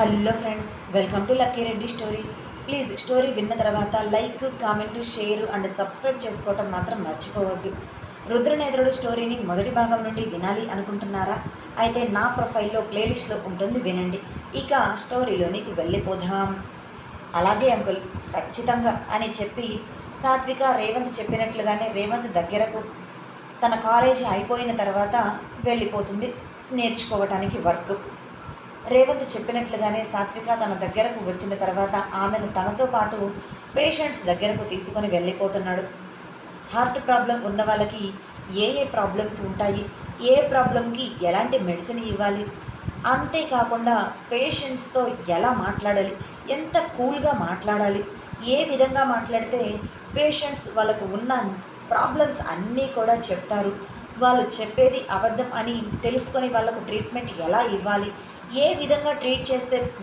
Hello friends welcome to Lucky Reddy stories. Please story విన్న తర్వాత like comment share and subscribe చేసుకోవటం మాత్రం మర్చిపోవద్దు. రుద్రనేత్రుడు స్టోరీని మొదటి భాగం నుండి వినాలి అనుకుంటున్నారా? అయితే నా ప్రొఫైల్లో ప్లేలిస్ట్లో ఉంటుంది వినండి. ఇక స్టోరీలోనికి వెళ్ళిపోదాం. అలాగే అంకుల్ ఖచ్చితంగా అని చెప్పి సాత్విక రేవంత్ చెప్పినట్లుగానే రేవంత్ దగ్గరకు తన కాలేజీ అయిపోయిన తర్వాత వెళ్ళిపోతుంది నేర్చుకోవటానికి వర్క్. రేవంత్ చెప్పినట్లుగానే సాత్విక తన దగ్గరకు వచ్చిన తర్వాత ఆమెను తనతో పాటు పేషెంట్స్ దగ్గరకు తీసుకొని వెళ్ళిపోతున్నాడు. హార్ట్ ప్రాబ్లం ఉన్న వాళ్ళకి ఏ ఏ ప్రాబ్లమ్స్ ఉంటాయి? ఏ ప్రాబ్లంకి ఎలాంటి మెడిసిన్ ఇవ్వాలి? అంతేకాకుండా పేషెంట్స్తో ఎలా మాట్లాడాలి? ఎంత కూల్గా మాట్లాడాలి? ఏ విధంగా మాట్లాడితే పేషెంట్స్ వాళ్ళకు ఉన్న ప్రాబ్లమ్స్ అన్నీ కూడా చెప్తారు. వాళ్ళు చెప్పేది అబద్ధం అని తెలుసుకొని వాళ్ళకు ట్రీట్మెంట్ ఎలా ఇవ్వాలి? ఏ విధంగా ట్రీట్ చేస్తే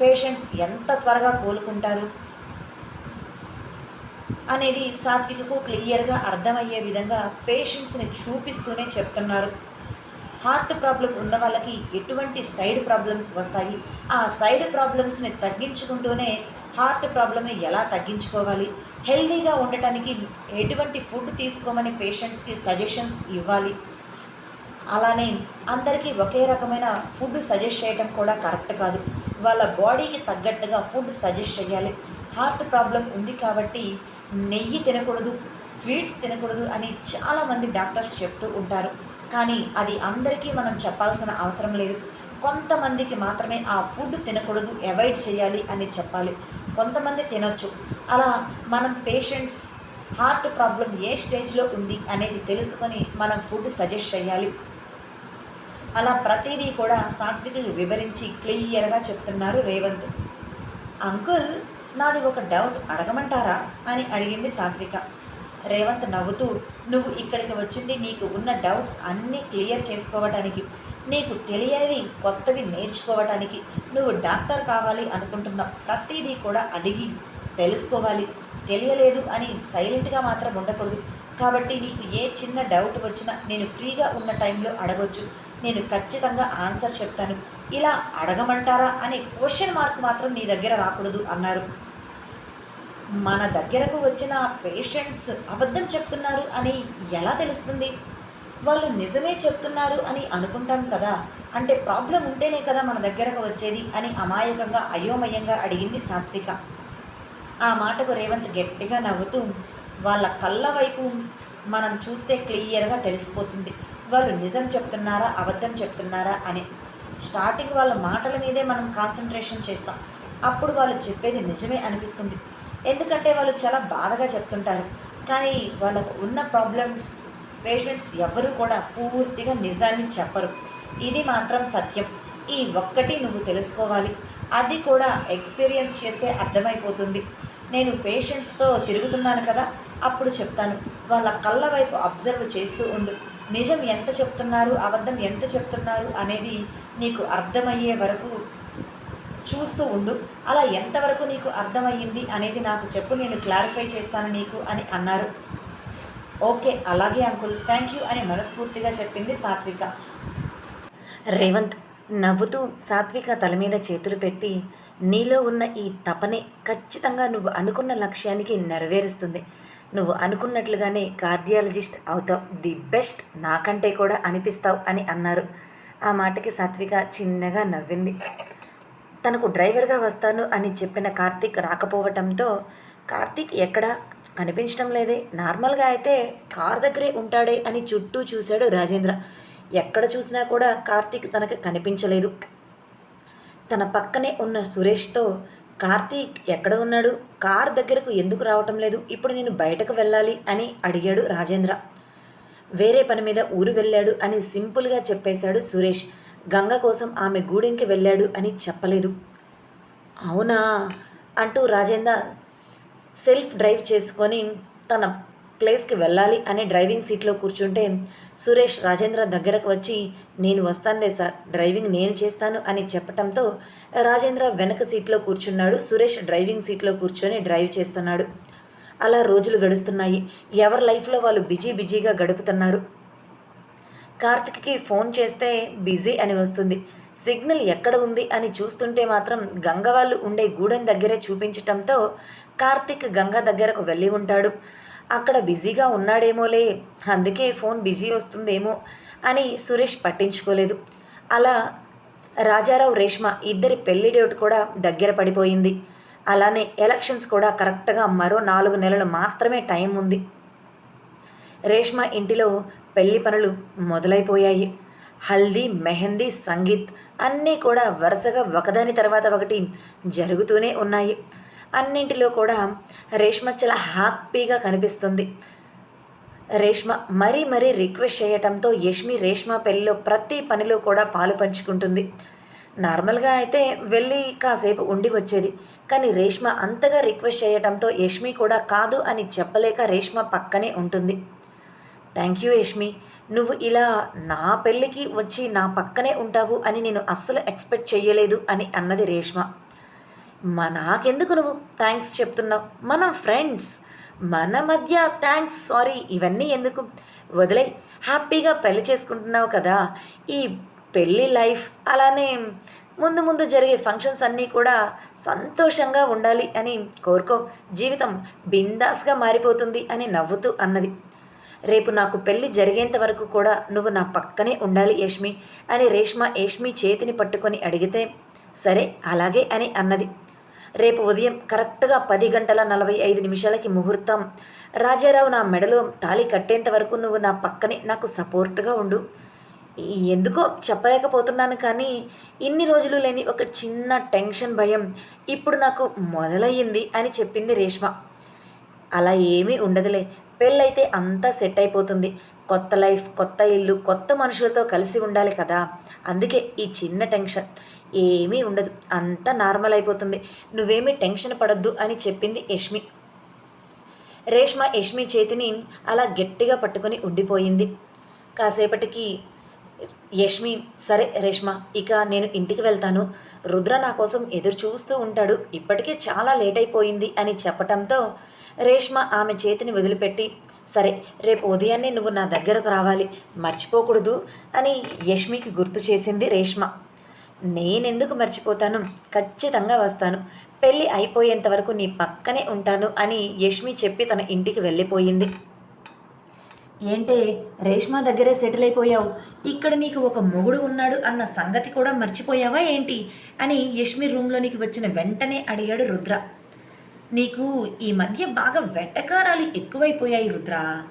పేషెంట్స్ ఎంత త్వరగా కోలుకుంటారు అనేది సాత్వికకు క్లియర్గా అర్థమయ్యే విధంగా పేషెంట్స్ని చూపిస్తూనే చెప్తున్నారు. హార్ట్ ప్రాబ్లం ఉన్న వాళ్ళకి ఎటువంటి సైడ్ ప్రాబ్లమ్స్ వస్తాయి? ఆ సైడ్ ప్రాబ్లమ్స్ని తగ్గించుకుంటూనే హార్ట్ ప్రాబ్లమ్ని ఎలా తగ్గించుకోవాలి? హెల్తీగా ఉండటానికి ఎటువంటి ఫుడ్ తీసుకోమని పేషెంట్స్కి సజెషన్స్ ఇవ్వాలి? అలానే అందరికీ ఒకే రకమైన ఫుడ్ సజెస్ట్ చేయడం కూడా కరెక్ట్ కాదు. వాళ్ళ బాడీకి తగ్గట్టుగా ఫుడ్ సజెస్ట్ చేయాలి హార్ట్ ప్రాబ్లం ఉంది కాబట్టి నెయ్యి తినకూడదు స్వీట్స్ తినకూడదు అని చాలామంది డాక్టర్స్ చెప్తూ ఉంటారు. కానీ అది అందరికీ మనం చెప్పాల్సిన అవసరం లేదు. కొంతమందికి మాత్రమే ఆ ఫుడ్ తినకూడదు అవాయిడ్ చేయాలి అని చెప్పాలి. కొంతమంది తినొచ్చు. అలా మనం పేషెంట్స్ హార్ట్ ప్రాబ్లం ఏ స్టేజ్లో ఉంది అనేది తెలుసుకొని మనం ఫుడ్ సజెస్ట్ చేయాలి అలా ప్రతిదీ కూడా సాత్వికంగా వివరించి క్లియర్గా చెప్తున్నారు రేవంత్. అంకుల్ నాది ఒక డౌట్ అడగమంటారా? అని అడిగింది సాత్విక. రేవంత్ నవ్వుతూ నువ్వు ఇక్కడికి వచ్చింది నీకు ఉన్న డౌట్స్ అన్నీ క్లియర్ చేసుకోవటానికి నీకు తెలియవి కొత్తవి నేర్చుకోవటానికి నువ్వు డాక్టర్ కావాలి అనుకుంటున్న ప్రతిదీ కూడా అడిగి తెలుసుకోవాలి. తెలియలేదు అని సైలెంట్గా మాత్రం ఉండకూడదు. కాబట్టి నీకు ఏ చిన్న డౌట్ వచ్చినా నేను ఫ్రీగా ఉన్న టైంలో అడగొచ్చు. నేను ఖచ్చితంగా ఆన్సర్ చెప్తాను. ఇలా అడగమంటారా అనే క్వశ్చన్ మార్క్ మాత్రం నీ దగ్గర రాకూడదు అన్నారు. మన దగ్గరకు వచ్చిన పేషెంట్స్ అబద్ధం చెప్తున్నారు అని ఎలా తెలుస్తుంది? వాళ్ళు నిజమే చెప్తున్నారు అని అనుకుంటాం కదా. అంటే ప్రాబ్లం ఉంటేనే కదా మన దగ్గరకు వచ్చేది అని అమాయకంగా అయోమయంగా అడిగింది సాత్విక. ఆ మాటకు రేవంత్ గట్టిగా నవ్వుతూ వాళ్ళ కళ్ళ వైపు మనం చూస్తే క్లియర్గా తెలిసిపోతుంది. వాళ్ళు నిజం చెప్తున్నారా అబద్ధం చెప్తున్నారా అని. స్టార్టింగ్ వాళ్ళ మాటల మీదే మనం కాన్సన్ట్రేషన్ చేస్తాం. అప్పుడు వాళ్ళు చెప్పేది నిజమే అనిపిస్తుంది. ఎందుకంటే వాళ్ళు చాలా బాధగా చెప్తుంటారు. కానీ వాళ్ళకు ఉన్న ప్రాబ్లమ్స్ పేషెంట్స్ ఎవరు కూడా పూర్తిగా నిజాన్ని చెప్పరు. ఇది మాత్రం సత్యం. ఈ ఒక్కటి నువ్వు తెలుసుకోవాలి. అది కూడా ఎక్స్పీరియన్స్ చేస్తే అర్థమైపోతుంది. నేను పేషెంట్స్తో తిరుగుతున్నాను కదా అప్పుడు చెప్తాను. వాళ్ళ కళ్ళ వైపు అబ్జర్వ్ చేస్తూ ఉండు. నిజం ఎంత చెప్తున్నారు? అబద్ధం ఎంత చెప్తున్నారు? అనేది నీకు అర్థమయ్యే వరకు చూస్తూ ఉండు. అలా ఎంతవరకు నీకు అర్థమయ్యింది అనేది నాకు చెప్పు. నేను క్లారిఫై చేస్తాను నీకు అని అన్నారు. ఓకే. అలాగే అంకుల్. థ్యాంక్ యూ అని మనస్ఫూర్తిగా చెప్పింది సాత్విక. రేవంత్ నవ్వుతూ సాత్విక తల మీద చేతులు పెట్టి నీలో ఉన్న ఈ తపనే ఖచ్చితంగా నువ్వు అనుకున్న లక్ష్యానికి నెరవేరుస్తుంది. నువ్వు అనుకున్నట్లుగానే కార్డియాలజిస్ట్ అవుతావు. ది బెస్ట్ నాకంటే కూడా అనిపిస్తావు అని అన్నారు. ఆ మాటకి సాత్విక చిన్నగా నవ్వింది. తనకు డ్రైవర్గా వస్తాను అని చెప్పిన కార్తీక్ రాకపోవటంతో కార్తీక్ ఎక్కడా? కనిపించడం లేదే. నార్మల్గా అయితే కార్ దగ్గరే ఉంటాడే అని చుట్టూ చూశాడు రాజేంద్ర. ఎక్కడ చూసినా కూడా కార్తీక్ తనకు కనిపించలేదు. తన పక్కనే ఉన్న సురేష్తో కార్తీక్ ఎక్కడ ఉన్నాడు? కార్ దగ్గరకు ఎందుకు రావటం లేదు? ఇప్పుడు నేను బయటకు వెళ్ళాలి అని అడిగాడు రాజేంద్ర. వేరే పని మీద ఊరు వెళ్ళాడు అని సింపుల్గా చెప్పేశాడు సురేష్. గంగ కోసం ఆమె గూడెంకి వెళ్ళాడు అని చెప్పలేదు. అవునా? అంటూ రాజేంద్ర సెల్ఫ్ డ్రైవ్ చేసుకొని తన ప్లేస్కి వెళ్ళాలి అని డ్రైవింగ్ సీట్లో కూర్చుంటే సురేష్ రాజేంద్ర దగ్గరకు వచ్చి నేను వస్తానులే సార్ డ్రైవింగ్ నేను చేస్తాను అని చెప్పటంతో రాజేంద్ర వెనక సీట్లో కూర్చున్నాడు. సురేష్ డ్రైవింగ్ సీట్లో కూర్చొని డ్రైవ్ చేస్తున్నాడు. అలా రోజులు గడుస్తున్నాయి. ఎవరి లైఫ్లో వాళ్ళు బిజీ బిజీగా గడుపుతున్నారు? కార్తిక్కి ఫోన్ చేస్తే బిజీ అని వస్తుంది. సిగ్నల్ ఎక్కడ ఉంది అని చూస్తుంటే మాత్రం గంగ వాళ్ళు ఉండే గూడెం దగ్గరే చూపించటంతో కార్తిక్ గంగ దగ్గరకు వెళ్ళి ఉంటాడు. అక్కడ బిజీగా ఉన్నాడేమోలే అందుకే ఫోన్ బిజీ వస్తుందేమో అని సురేష్ పట్టించుకోలేదు. అలా రాజారావు రేష్మ ఇద్దరి పెళ్ళి డేట్ కూడా దగ్గర పడిపోయింది. అలానే ఎలక్షన్స్ కూడా కరెక్ట్గా మరో నాలుగు నెలలు మాత్రమే టైం ఉంది. రేష్మ ఇంటిలో పెళ్ళి పనులు మొదలైపోయాయి. హల్దీ మెహందీ సంగీత్ అన్నీ కూడా వరుసగా ఒకదాని తర్వాత ఒకటి జరుగుతూనే ఉన్నాయి. అన్నింటిలో కూడా రేష్మ చాలా హ్యాపీగా కనిపిస్తుంది. రేష్మ మరీ మరీ రిక్వెస్ట్ చేయటంతో యష్మి రేష్మ పెళ్ళిలో ప్రతి పనిలో కూడా పాలు పంచుకుంటుంది. నార్మల్గా అయితే వెళ్ళి కాసేపు ఉండి వచ్చేది. కానీ రేష్మ అంతగా రిక్వెస్ట్ చేయటంతో యష్మి కూడా కాదు అని చెప్పలేక రేష్మ పక్కనే ఉంటుంది. Thank you Yashmi. నువ్వు ఇలా నా పెళ్ళికి వచ్చి నా పక్కనే ఉంటావు అని నేను అస్సలు ఎక్స్పెక్ట్ చేయలేదు అని అన్నది రేష్మ. మా నాకెందుకు నువ్వు థ్యాంక్స్ చెప్తున్నావు? మనం ఫ్రెండ్స్. మన మధ్య థ్యాంక్స్ సారీ ఇవన్నీ ఎందుకు? వదిలే. హ్యాపీగా పెళ్ళి చేసుకుంటున్నావు కదా. ఈ పెళ్ళి లైఫ్ అలానే ముందు ముందు జరిగే ఫంక్షన్స్ అన్నీ కూడా సంతోషంగా ఉండాలి అని కోరుకో. జీవితం బిందాస్గా మారిపోతుంది అని నవ్వుతూ అన్నది. రేపు నాకు పెళ్ళి జరిగేంత వరకు కూడా నువ్వు నా పక్కనే ఉండాలి యష్మి అని రేష్మ యష్మి చేతిని పట్టుకొని అడిగితే సరే అలాగే అని అన్నది. రేపు ఉదయం కరెక్ట్గా పది గంటల నలభై ఐదు నిమిషాలకి ముహూర్తం. రాజారావు నా మెడలో తాళి కట్టేంత వరకు నువ్వు నా పక్కనే నాకు సపోర్ట్గా ఉండు. ఎందుకో చెప్పలేకపోతున్నాను కానీ ఇన్ని రోజులు లేని ఒక చిన్న టెన్షన్ భయం ఇప్పుడు నాకు మొదలయ్యింది అని చెప్పింది రేష్మ. అలా ఏమీ ఉండదులే పెళ్ళైతే అంతా సెట్ అయిపోతుంది. కొత్త లైఫ్ కొత్త ఇల్లు కొత్త మనుషులతో కలిసి ఉండాలి కదా. అందుకే ఈ చిన్న టెన్షన్. ఏమీ ఉండదు. అంతా నార్మల్ అయిపోతుంది. నువ్వేమీ టెన్షన్ పడద్దు అని చెప్పింది యష్మి. రేష్మ యష్మి చేతిని అలా గట్టిగా పట్టుకొని ఉండిపోయింది. కాసేపటికి యష్మి సరే రేష్మ ఇక నేను ఇంటికి వెళ్తాను. రుద్ర నా కోసం ఎదురు చూస్తూ ఉంటాడు. ఇప్పటికే చాలా లేట్ అయిపోయింది అని చెప్పటంతో రేష్మ ఆమె చేతిని వదిలిపెట్టి సరే రేపు ఉదయాన్నే నువ్వు నా దగ్గరకు రావాలి. మర్చిపోకూడదు అని యష్మికి గుర్తు చేసింది రేష్మ. నేనెందుకు మర్చిపోతాను? ఖచ్చితంగా వస్తాను. పెళ్ళి అయిపోయేంత వరకు నీ పక్కనే ఉంటాను అని యష్మి చెప్పి తన ఇంటికి వెళ్ళిపోయింది. ఏంటే రేష్మా దగ్గరే సెటిల్ అయిపోయావు? ఇక్కడ నీకు ఒక మొగుడు ఉన్నాడు అన్న సంగతి కూడా మర్చిపోయావా ఏంటి? అని యష్మి రూమ్లోనికి వచ్చిన వెంటనే అడిగాడు రుద్ర. నీకు ఈ మధ్య బాగా వెట్టకారాలు ఎక్కువైపోయాయి రుద్ర.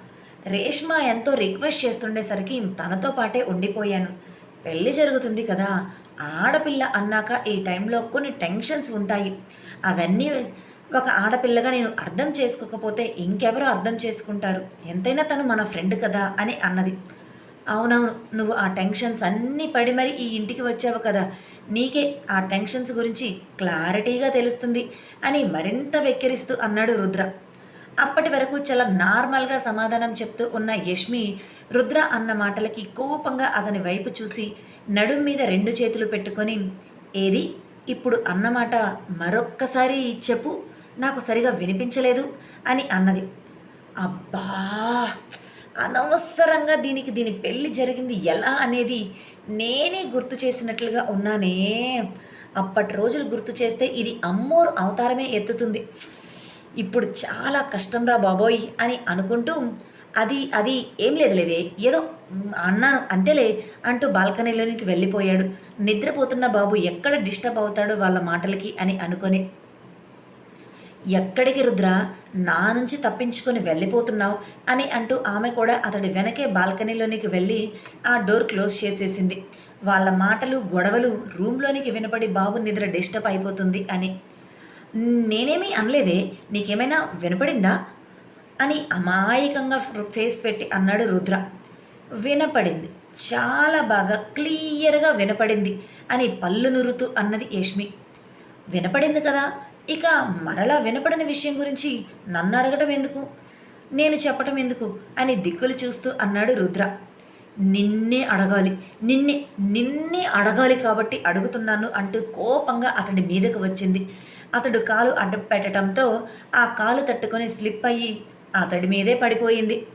రేష్మ ఎంతో రిక్వెస్ట్ చేస్తుండేసరికి తనతో పాటే ఉండిపోయాను. పెళ్ళి జరుగుతుంది కదా ఆడపిల్ల అన్నాక ఈ టైంలో కొన్ని టెన్షన్స్ ఉంటాయి. అవన్నీ ఒక ఆడపిల్లగా నేను అర్థం చేసుకోకపోతే ఇంకెవరు అర్థం చేసుకుంటారు? ఎంతైనా తను మన ఫ్రెండ్ కదా అని అన్నది. అవునవును నువ్వు ఆ టెన్షన్స్ అన్నీ పడి మరి ఈ ఇంటికి వచ్చావు కదా నీకే ఆ టెన్షన్స్ గురించి క్లారిటీగా తెలుస్తుంది అని మరింత వెక్కిరిస్తూ అన్నాడు రుద్ర. అప్పటి వరకు చాలా నార్మల్గా సమాధానం చెప్తూ ఉన్న యష్మి రుద్ర అన్న మాటలకి కోపంగా అతని వైపు చూసి నడుం మీద రెండు చేతులు పెట్టుకొని ఏది? ఇప్పుడు అన్నమాట మరొక్కసారి చెప్పు నాకు సరిగా వినిపించలేదు అని అన్నది. అబ్బా! అనవసరంగా దీనికి దీని పెళ్ళి జరిగింది ఎలా అనేది నేనే గుర్తు చేసినట్లుగా ఉన్నానే. అప్పటి రోజులు గుర్తు చేస్తే ఇది అమ్మోరు అవతారమే ఎత్తుతుంది. ఇప్పుడు చాలా కష్టంరా బాబోయ్ అని అనుకుంటూ అది అది ఏం లేదులేవే ఏదో అన్నాను అంతేలే అంటూ బాల్కనీలోనికి వెళ్ళిపోయాడు. నిద్రపోతున్న బాబు ఎక్కడ డిస్టర్బ్ అవుతాడో వాళ్ళ మాటలకి అని అనుకొని ఎక్కడికి రుద్ర? నా నుంచి తప్పించుకొని వెళ్ళిపోతున్నావు అని అంటూ ఆమె కూడా అతడి వెనకే బాల్కనీలోనికి వెళ్ళి ఆ డోర్ క్లోజ్ చేసేసింది. వాళ్ళ మాటలు గొడవలు రూమ్లోనికి వినపడి బాబు నిద్ర డిస్టర్బ్ అయిపోతుంది అని నేనేమీ అనలేదే. నీకేమైనా వినపడిందా? అని అమాయకంగా ఫేస్ పెట్టి అన్నాడు రుద్ర. వినపడింది. చాలా బాగా క్లియర్గా వినపడింది అని పళ్ళు నురుతూ అన్నది యష్మి. వినపడింది కదా? ఇక మరలా వినపడిన విషయం గురించి నన్ను అడగటం ఎందుకు? నేను చెప్పటం ఎందుకు? అని దిక్కులు చూస్తూ అన్నాడు రుద్ర. నిన్నే అడగాలి. నిన్నే నిన్నే అడగాలి కాబట్టి అడుగుతున్నాను అంటూ కోపంగా అతడి మీదకు వచ్చింది. అతడు కాలు అడ్డం పెట్టడంతో ఆ కాలు తట్టుకొని స్లిప్ అయ్యి అతడి మీదే పడిపోయింది.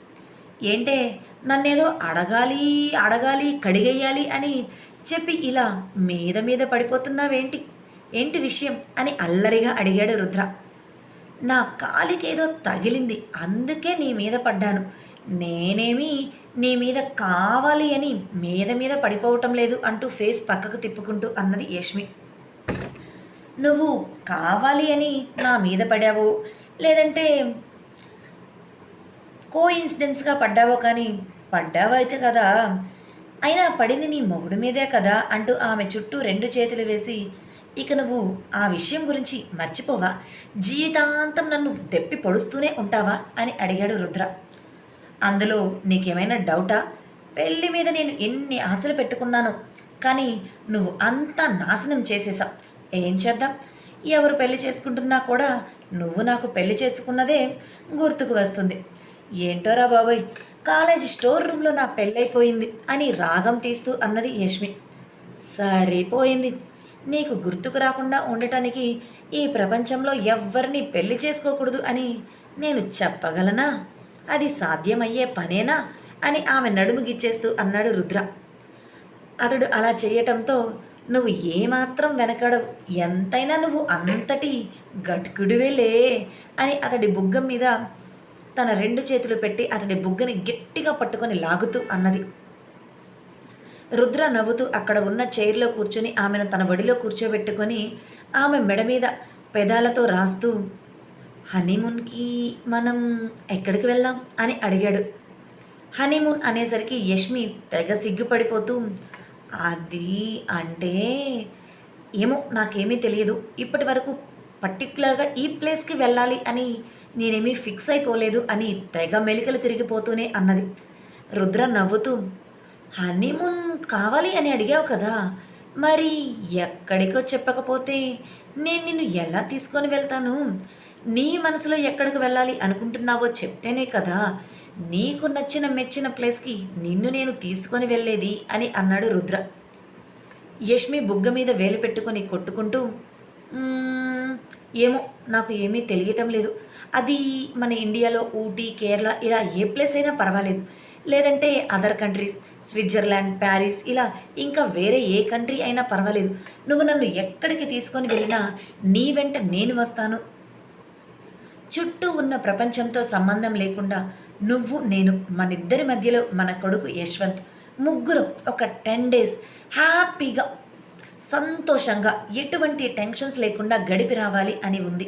ఏంటే? నన్నేదో అడగాలి అడగాలి కడిగేయాలి అని చెప్పి ఇలా మీద మీద పడిపోతున్నావేంటి? ఏంటి విషయం? అని అల్లరిగా అడిగాడు రుద్ర. నా కాలికేదో తగిలింది అందుకే నీ మీద పడ్డాను. నేనేమి నీ మీద కావాలి అని మీద మీద పడిపోవటం లేదు అంటూ ఫేస్ పక్కకు తిప్పుకుంటూ అన్నది యష్మి. నువ్వు కావాలి అని నా మీద పడావు లేదంటే కో ఇన్సిడెంట్స్గా పడ్డావో కానీ పడ్డావో అయితే కదా. అయినా పడింది నీ మొగుడు మీదే కదా అంటూ ఆమె చుట్టూ రెండు చేతులు వేసి ఇక నువ్వు ఆ విషయం గురించి మర్చిపోవా? జీవితాంతం నన్ను దెప్పి పొడుస్తూనే ఉంటావా? అని అడిగాడు రుద్ర. అందులో నీకేమైనా డౌటా? పెళ్ళి మీద నేను ఎన్ని ఆశలు పెట్టుకున్నాను కానీ నువ్వు అంతా నాశనం చేసేసావు. ఏం చేద్దాం? ఎవరు పెళ్ళి చేసుకుంటున్నా కూడా నువ్వు నాకు పెళ్ళి చేసుకున్నదే గుర్తుకు వస్తుంది. ఏంటోరా బాబోయ్ కాలేజీ స్టోర్ రూమ్లో నా పెళ్ళైపోయింది అని రాగం తీస్తూ అన్నది యష్మి. సరిపోయింది. నీకు గుర్తుకు రాకుండా ఉండటానికి ఈ ప్రపంచంలో ఎవ్వరిని పెళ్ళి చేసుకోకూడదు అని నేను చెప్పగలనా? అది సాధ్యమయ్యే పనేనా? అని ఆమె నడుము గిచ్చేస్తూ అన్నాడు రుద్ర. అతడు అలా చేయటంతో నువ్వు ఏమాత్రం వెనకడవు. ఎంతైనా నువ్వు అంతటి గట్కుడివేలే అని అతడి బుగ్గం మీద తన రెండు చేతులు పెట్టి అతడి బుగ్గని గట్టిగా పట్టుకొని లాగుతూ అన్నది. రుద్ర నవ్వుతూ అక్కడ ఉన్న చైర్లో కూర్చుని ఆమెను తన ఒడిలో కూర్చోబెట్టుకొని ఆమె మెడ మీద పెదాలతో రాస్తూ హనీమూన్కి మనం ఎక్కడికి వెళ్దాం? అని అడిగాడు. హనీమూన్ అనేసరికి యష్మి తెగ సిగ్గుపడిపోతూ అది అంటే ఏమో నాకేమీ తెలియదు. ఇప్పటి వరకు పర్టికులర్గా ఈ ప్లేస్కి వెళ్ళాలి అని నేనేమీ ఫిక్స్ అయిపోలేదు అని తెగ మెలికలు తిరిగిపోతూనే అన్నది. రుద్ర నవ్వుతూ హనీమూన్ కావాలి అని అడిగావు కదా మరి ఎక్కడికో చెప్పకపోతే నేను నిన్ను ఎలా తీసుకొని వెళ్తాను? నీ మనసులో ఎక్కడికి వెళ్ళాలి అనుకుంటున్నావో చెప్తేనే కదా నీకు నచ్చిన మెచ్చిన ప్లేస్కి నిన్ను నేను తీసుకొని వెళ్ళేది అని అన్నాడు రుద్ర. యష్మి బుగ్గ మీద వేలు పెట్టుకొని కొట్టుకుంటూ ఏమో నాకు ఏమీ తెలియటం లేదు. అది మన ఇండియాలో ఊటీ కేరళ ఇలా ఏ ప్లేస్ అయినా పర్వాలేదు. లేదంటే అదర్ కంట్రీస్ స్విట్జర్లాండ్ ప్యారిస్ ఇలా ఇంకా వేరే ఏ కంట్రీ అయినా పర్వాలేదు. నువ్వు నన్ను ఎక్కడికి తీసుకొని వెళ్ళినా నీ వెంట నేను వస్తాను. చుట్టూ ఉన్న ప్రపంచంతో సంబంధం లేకుండా నువ్వు నేను మనిద్దరి మధ్యలో మన కొడుకు యశ్వంత్ ముగ్గురు ఒక టెన్ డేస్ హ్యాపీగా సంతోషంగా ఎటువంటి టెన్షన్స్ లేకుండా గడిపి రావాలి అని ఉంది.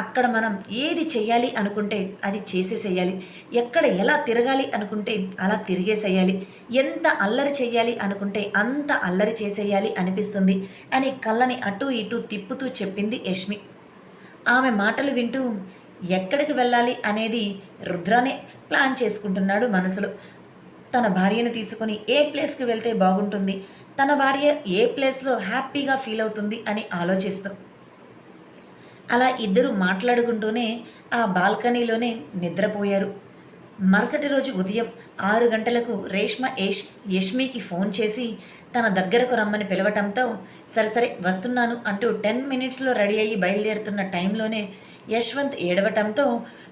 అక్కడ మనం ఏది చేయాలి అనుకుంటే అది చేసేసేయాలి. ఎక్కడ ఎలా తిరగాలి అనుకుంటే అలా తిరిగేసేయాలి. ఎంత అల్లరి చేయాలి అనుకుంటే అంత అల్లరి చేసేయాలి అనిపిస్తుంది అని కళ్ళని అటు ఇటు తిప్పుతూ చెప్పింది యష్మి. ఆమె మాటలు వింటూ ఎక్కడికి వెళ్ళాలి అనేది రుద్రానే ప్లాన్ చేసుకుంటున్నాడు మనసులో. తన భార్యను తీసుకొని ఏ ప్లేస్కి వెళ్తే బాగుంటుంది? తన భార్య ఏ ప్లేస్లో హ్యాపీగా ఫీల్ అవుతుంది అని ఆలోచిస్తూ అలా ఇద్దరు మాట్లాడుకుంటూనే ఆ బాల్కనీలోనే నిద్రపోయారు. మరుసటి రోజు ఉదయం ఆరు గంటలకు రేష్మ యష్ యష్మికి ఫోన్ చేసి తన దగ్గరకు రమ్మని పిలవటంతో సరే సరే వస్తున్నాను అంటూ టెన్ మినిట్స్లో రెడీ అయ్యి బయలుదేరుతున్న టైంలోనే యశ్వంత్ ఏడవటంతో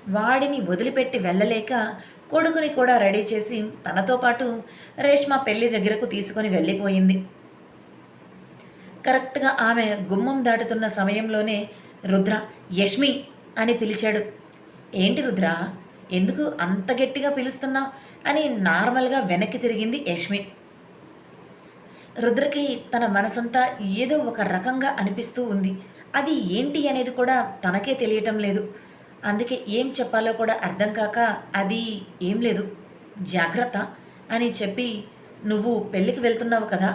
వాడిని వదిలిపెట్టి వెళ్ళలేక కొడుకుని కూడా రెడీ చేసి తనతో పాటు రేష్మ పెళ్ళి దగ్గరకు తీసుకొని వెళ్ళిపోయింది. కరెక్ట్గా ఆమె గుమ్మం దాటుతున్న సమయంలోనే రుద్ర యష్మి అని పిలిచాడు. ఏంటి రుద్ర ఎందుకు అంత గట్టిగా పిలుస్తున్నావు అని నార్మల్గా వెనక్కి తిరిగింది యష్మి. రుద్రకి తన మనసంతా ఏదో ఒక రకంగా అనిపిస్తూ ఉంది. అది ఏంటి అనేది కూడా తనకే తెలియటం లేదు. అందుకే ఏం చెప్పాలో కూడా అర్థం కాక అది ఏం లేదు. జాగ్రత్త అని చెప్పి నువ్వు పెళ్ళికి వెళ్తున్నావు కదా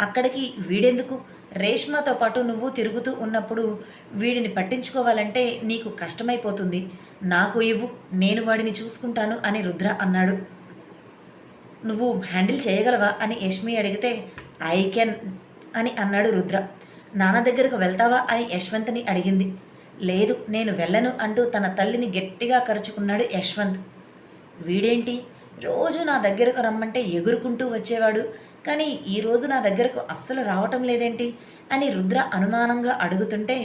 అక్కడికి వీడెందుకు? రేష్మతో పాటు నువ్వు తిరుగుతూ ఉన్నప్పుడు వీడిని పట్టించుకోవాలంటే నీకు కష్టమైపోతుంది. నాకు ఇవ్వు నేను వాడిని చూసుకుంటాను అని రుద్ర అన్నాడు. నువ్వు హ్యాండిల్ చేయగలవా అని యష్మి అడిగితే ఐ కెన్ అని అన్నాడు రుద్ర. నాన్న దగ్గరకు వెళ్తావా అని యశ్వంత్ని అడిగింది. లేదు నేను వెళ్ళను అంటూ తన తల్లిని గట్టిగా కరుచుకున్నాడు యశ్వంత్. వీడేంటి? రోజు నా దగ్గరకు రమ్మంటే ఎగురుకుంటూ వచ్చేవాడు. కానీ ఈరోజు నా దగ్గరకు అస్సలు రావటం లేదేంటి? అని రుద్ర అనుమానంగా అడుగుతుంటే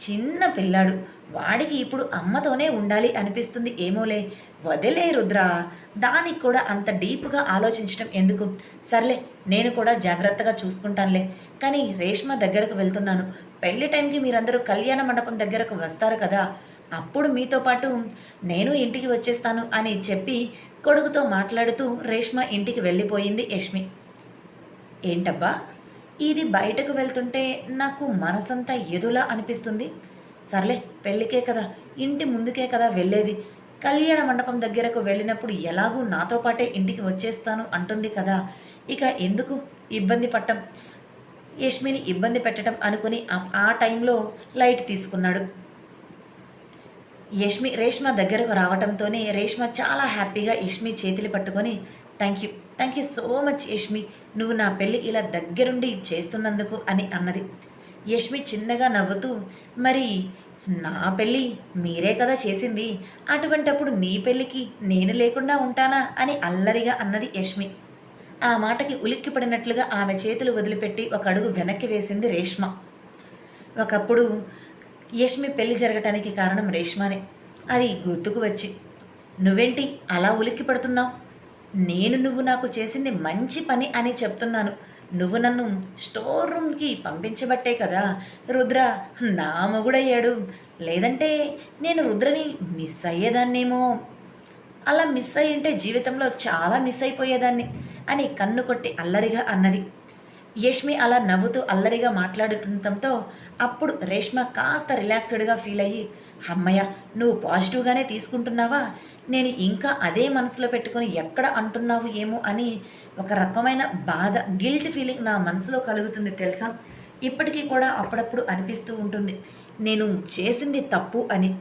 చిన్న పిల్లాడు వాడికి ఇప్పుడు అమ్మతోనే ఉండాలి అనిపిస్తుంది ఏమోలే. వదిలే రుద్ర దానికి కూడా అంత డీప్గా ఆలోచించడం ఎందుకు? సర్లే నేను కూడా జాగ్రత్తగా చూసుకుంటానులే. కానీ రేష్మ దగ్గరకు వెళ్తున్నాను. పెళ్ళి టైంకి మీరందరూ కళ్యాణ మండపం దగ్గరకు వస్తారు కదా. అప్పుడు మీతో పాటు నేను ఇంటికి వచ్చేస్తాను అని చెప్పి కొడుకుతో మాట్లాడుతూ రేష్మ ఇంటికి వెళ్ళిపోయింది యష్మి. ఏంటబ్బా? ఇది బయటకు వెళ్తుంటే నాకు మనసంతా ఎదులా అనిపిస్తుంది. సర్లే పెళ్ళికే కదా ఇంటి ముందుకే కదా వెళ్ళేది. కళ్యాణ మండపం దగ్గరకు వెళ్ళినప్పుడు ఎలాగూ నాతో పాటే ఇంటికి వచ్చేస్తాను అంటుంది కదా. ఇక ఎందుకు? ఇబ్బంది పట్టం. యష్మిని ఇబ్బంది పెట్టడం అనుకుని ఆ- టైంలో లైట్ తీసుకున్నాడు. యష్మి రేష్మ దగ్గరకు రావటంతోనే రేష్మ చాలా హ్యాపీగా యష్మి చేతులు పట్టుకొని thank you thank you so much Yashmi. నువ్వు నా పెళ్ళి ఇలా దగ్గరుండి చేస్తున్నందుకు అని అన్నది. యష్మి చిన్నగా నవ్వుతూ మరి నా పెళ్ళి మీరే కదా చేసింది? అటువంటప్పుడు నీ పెళ్ళికి నేను లేకుండా ఉంటానా? అని అల్లరిగా అన్నది యష్మి. ఆ మాటకి ఉలిక్కిపడినట్లుగా ఆమె చేతులు వదిలిపెట్టి ఒక అడుగు వెనక్కి వేసింది రేష్మ. ఒకప్పుడు యష్మి పెళ్ళి జరగటానికి కారణం రేష్మానే. అది గుర్తుకు వచ్చి నువ్వేంటి అలా ఉలిక్కి పడుతున్నావు నేను నువ్వు నాకు చేసింది మంచి పని అని చెప్తున్నాను. నువ్వు నన్ను స్టోర్ రూమ్కి పంపించబట్టే కదా రుద్ర. నా మొగుడయ్యాడు. లేదంటే నేను రుద్రని మిస్ అయ్యేదాన్నేమో. అలా మిస్ అయ్యి ఉంటే జీవితంలో చాలా మిస్ అయిపోయేదాన్ని అని కన్ను కొట్టి అల్లరిగా అన్నది. యష్మి అలా నవ్వుతూ అల్లరిగా మాట్లాడుతుండటంతో అప్పుడు రేష్మ కాస్త రిలాక్స్డ్గా ఫీల్ అయ్యి అమ్మయ్య నువ్వు పాజిటివ్గానే తీసుకుంటున్నావా? నేను ఇంకా అదే మనసులో పెట్టుకొని ఎక్కడ అంటున్నావు ఏమో అని ఒక రకమైన బాధ గిల్ట్ ఫీలింగ్ నా మనసులో కలుగుతుంది తెలుసా? ఇప్పటికీ కూడా అప్పుడప్పుడు అనిపిస్తూ ఉంటుంది. నేను చేసింది తప్పు అని.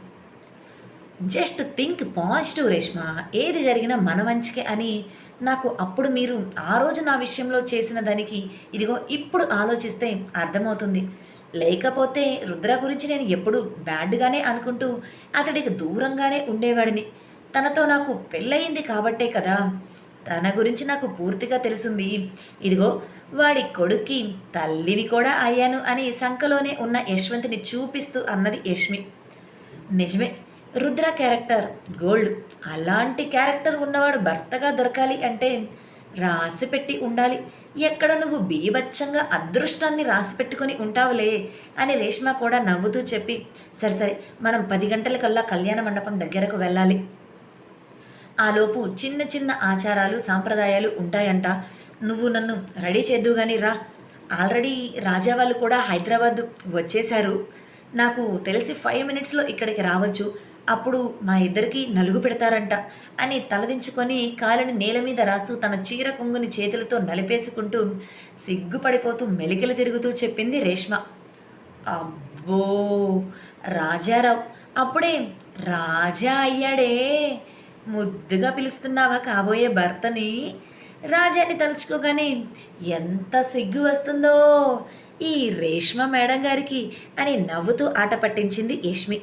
జస్ట్ థింక్ పాజిటివ్ రేష్మ ఏది జరిగినా మన మంచికే అని నాకు అప్పుడు మీరు ఆ రోజు నా విషయంలో చేసిన దానికి ఇదిగో ఇప్పుడు ఆలోచిస్తే అర్థమవుతుంది. లేకపోతే రుద్ర గురించి నేను ఎప్పుడు బ్యాడ్గానే అనుకుంటూ అతడికి దూరంగానే ఉండేవాడిని. తనతో నాకు పెళ్ళయింది కాబట్టే కదా. తన గురించి నాకు పూర్తిగా తెలిసింది. ఇదిగో వాడి కొడుక్కి తల్లిని కూడా అయ్యాను అని సంఖలోనే ఉన్న యశ్వంత్ని చూపిస్తూ అన్నది యష్మి. నిజమే రుద్ర క్యారెక్టర్ గోల్డ్. అలాంటి క్యారెక్టర్ ఉన్నవాడు భర్తగా దొరకాలి అంటే రాసి పెట్టి ఉండాలి. ఎక్కడ నువ్వు బీభత్సంగా అదృష్టాన్ని రాసిపెట్టుకొని ఉంటావులే అని రేష్మ కూడా నవ్వుతూ చెప్పి సరే సరే మనం పది గంటలకల్లా కళ్యాణ మండపం దగ్గరకు వెళ్ళాలి. ఆలోపు చిన్న చిన్న ఆచారాలు సాంప్రదాయాలు ఉంటాయంట. నువ్వు నన్ను రెడీ చేద్దు కానీ రా. ఆల్రెడీ రాజా వాళ్ళు కూడా హైదరాబాద్ వచ్చేశారు. నాకు తెలిసి ఫైవ్ మినిట్స్లో ఇక్కడికి రావచ్చు. అప్పుడు మా ఇద్దరికి నలుగు పెడతారంట అని తలదించుకొని కాలుని నేల మీద రాస్తూ తన చీర కొంగుని చేతులతో నలిపేసుకుంటూ సిగ్గుపడిపోతూ మెలికలు తిరుగుతూ చెప్పింది రేష్మ. అబ్బో రాజారావు. అప్పుడే రాజా అయ్యాడే. ముద్దుగా పిలుస్తున్నావా కాబోయే భర్తని? రాజాని తలుచుకోగానే ఎంత సిగ్గు వస్తుందో ఈ రేష్మ మేడం గారికి అని నవ్వుతూ ఆట పట్టించింది యష్మి.